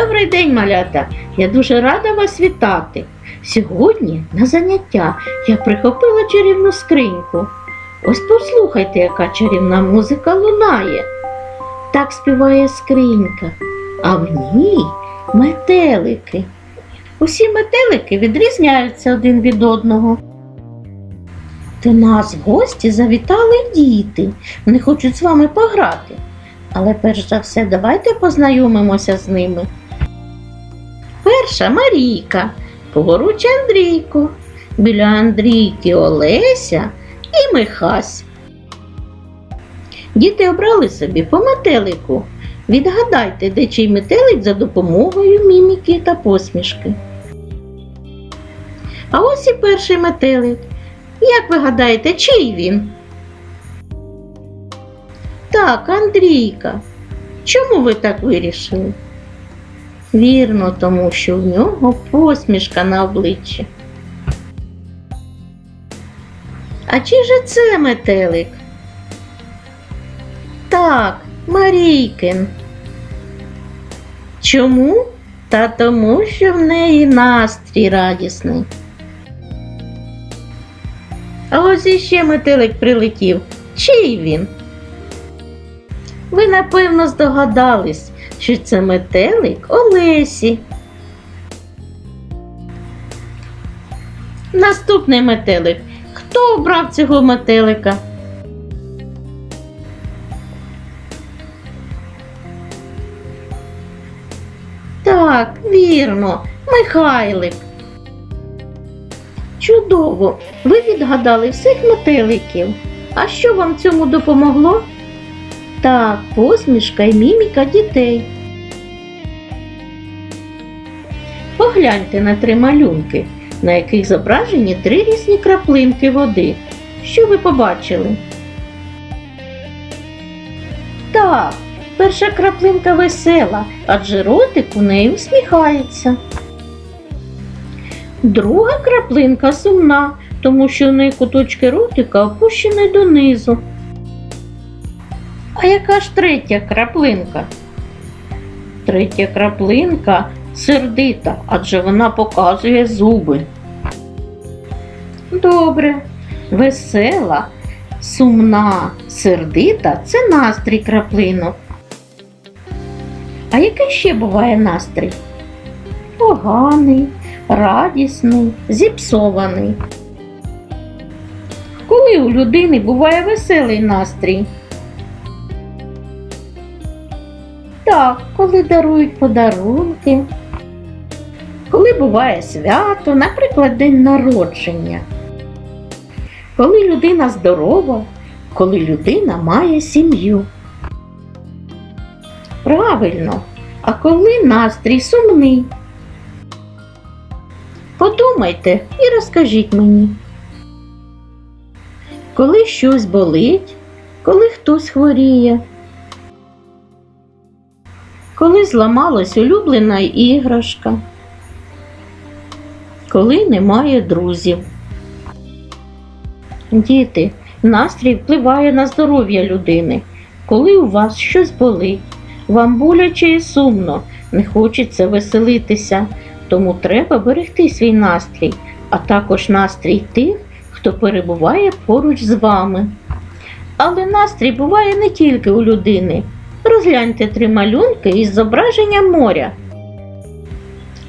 Добрий день, малята! Я дуже рада вас вітати. Сьогодні на заняття я прихопила чарівну скриньку. Ось послухайте, яка чарівна музика лунає. Так співає скринька, а в ній метелики. Усі метелики відрізняються один від одного. До нас в гості завітали діти. Вони хочуть з вами пограти. Але перш за все, давайте познайомимося з ними. Перша Марійка, поруч Андрійко, біля Андрійки Олеся і Михась. Діти обрали собі по метелику. Відгадайте, де чий метелик за допомогою міміки та посмішки. А ось і перший метелик. Як ви гадаєте, чий він? Так, Андрійка. Чому ви так вирішили? Вірно, тому що в нього посмішка на обличчі. А чи же це метелик? Так, Марійкин. Чому? Та тому, що в неї настрій радісний. А ось іще метелик прилетів. Чий він? Ви, напевно, здогадались, що це метелик Олесі. Наступний метелик. Хто обрав цього метелика? Так, вірно, Михайлик. Чудово! Ви відгадали всіх метеликів. А що вам цьому допомогло? Так, посмішка і міміка дітей. Погляньте на три малюнки, на яких зображені три різні краплинки води. Що ви побачили? Так, перша краплинка весела, адже ротик у неї усміхається. Друга краплинка сумна, тому що у неї куточки ротика опущені донизу. А яка ж третя краплинка? Третя краплинка сердита, адже вона показує зуби. Добре, весела, сумна, сердита це настрій краплинок. А який ще буває настрій? Поганий, радісний, зіпсований. Коли у людини буває веселий настрій? Так, коли дарують подарунки, коли буває свято, наприклад, день народження, коли людина здорова, коли людина має сім'ю. Правильно, а коли настрій сумний? Подумайте і розкажіть мені. Коли щось болить, коли хтось хворіє, коли зламалась улюблена іграшка, коли немає друзів. Діти, настрій впливає на здоров'я людини. Коли у вас щось болить, вам боляче і сумно, не хочеться веселитися, тому треба берегти свій настрій, а також настрій тих, хто перебуває поруч з вами. Але настрій буває не тільки у людини. Розгляньте три малюнки із зображенням моря.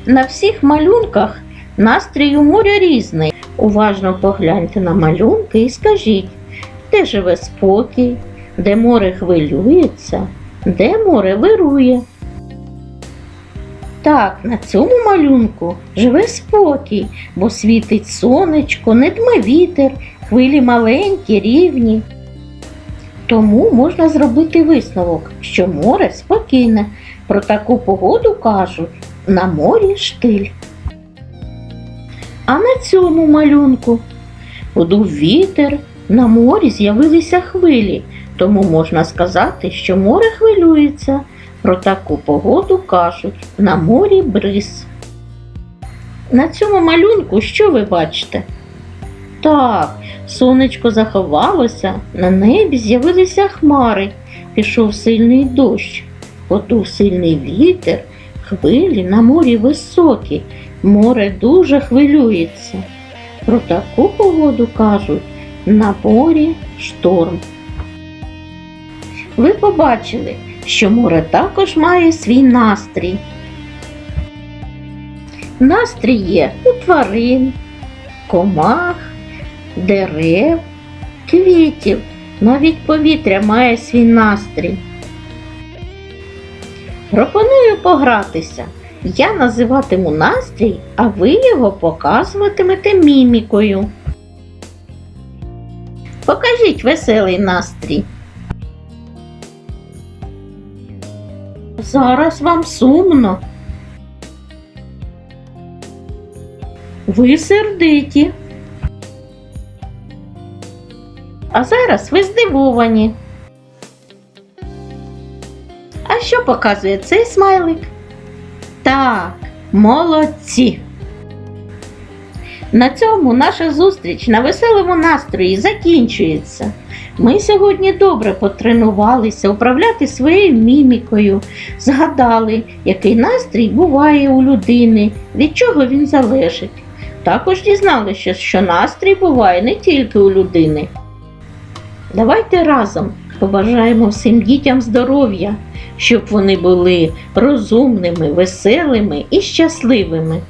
На всіх малюнках настрій у моря різний. Уважно погляньте на малюнки і скажіть, де живе спокій, де море хвилюється, де море вирує. Так, на цьому малюнку живе спокій, бо світить сонечко, не дме вітер, хвилі маленькі, рівні. Тому можна зробити висновок, що море спокійне. Про таку погоду кажуть на морі штиль. А на цьому малюнку подув вітер, на морі з'явилися хвилі, тому можна сказати, що море хвилюється. Про таку погоду кажуть на морі бриз. На цьому малюнку що ви бачите? Так, сонечко заховалося, на небі з'явилися хмари, пішов сильний дощ, подув сильний вітер, Хвилі на морі високі, море дуже хвилюється. Про таку погоду кажуть на морі шторм. Ви побачили, що море також має свій настрій. Настрій є у тварин, комах, дерев, квітів. Навіть повітря має свій настрій. Пропоную погратися. Я називатиму настрій, а ви його показуватимете мімікою. Покажіть веселий настрій. Зараз вам сумно. Ви сердиті. А зараз ви здивовані. А що показує цей смайлик? Так, молодці. На цьому наша зустріч на веселому настрої закінчується. Ми сьогодні добре потренувалися управляти своєю мімікою, згадали, який настрій буває у людини, від чого він залежить. Також дізналися, що настрій буває не тільки у людини. Давайте разом побажаємо всім дітям здоров'я, щоб вони були розумними, веселими і щасливими.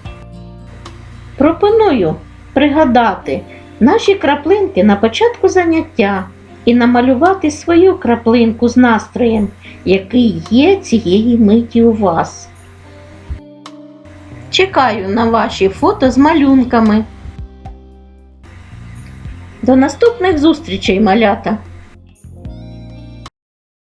Пропоную пригадати наші краплинки на початку заняття і намалювати свою краплинку з настроєм, який є цієї миті у вас. Чекаю на ваші фото з малюнками. До наступних зустрічей, малята!